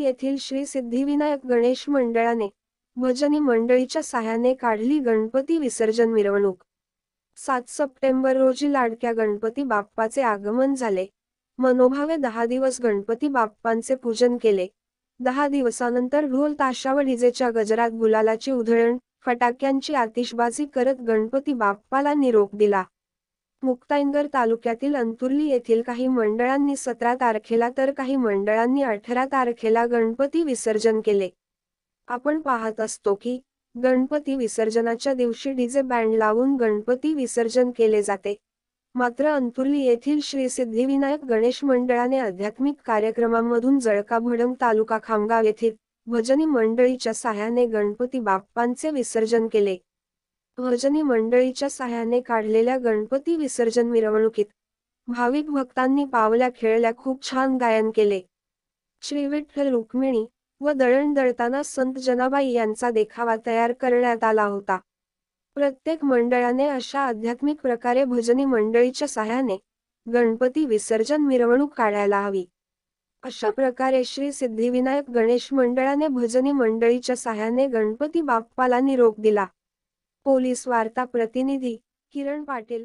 येथील श्री सिद्धिविनायक गणेश मंडळाने भजनी मंडळीच्या सहाय्याने काढली गणपती विसर्जन मिरवणूक. सात सप्टेंबर रोजी लाडक्या गणपती बाप्पाचे आगमन झाले. मनोभावे दहा दिवस गणपती बाप्पांचे पूजन केले. दहा दिवसानंतर ढोल ताशा व डीजेच्या गजरात गुलालाची उधळण फटाक्यांची आतिषबाजी करत गणपती बाप्पाला निरोप दिला. मुक्ताईनगर तालुक्यातील अंतुर्ली येथील काही मंडळांनी सतरा तारखेला तर काही मंडळांनी अठरा तारखेला गणपती विसर्जन केले. आपण पाहत असतो की गणपती विसर्जनाच्या दिवशी डीजे बँड लावून गणपती विसर्जन केले जाते. मात्र अंतुर्ली येथील श्री सिद्धिविनायक गणेश मंडळाने आध्यात्मिक कार्यक्रमांमधून जळकाभडंग तालुका खामगाव येथील भजनी मंडळीच्या साह्याने गणपती बाप्पांचे विसर्जन केले. भजनी मंडळीच्या साह्याने काढलेल्या गणपती विसर्जन मिरवणुकीत भाविक भक्तांनी पावल्या खेळल्या खूप छान गायन केले. श्री विठ्ठल रुक्मिणी व दळण दळताना संत जनाबाई यांचा देखावा तयार करण्यात आला होता. प्रत्येक मंडळाने अशा आध्यात्मिक प्रकारे भजनी मंडळीच्या साह्याने गणपती विसर्जन मिरवणूक काढायला हवी. अशा प्रकारे श्री सिद्धिविनायक गणेश मंडळाने भजनी मंडळीच्या साह्याने गणपती बाप्पाला निरोप दिला. पोलीस वार्ता प्रतिनिधी किरण पाटील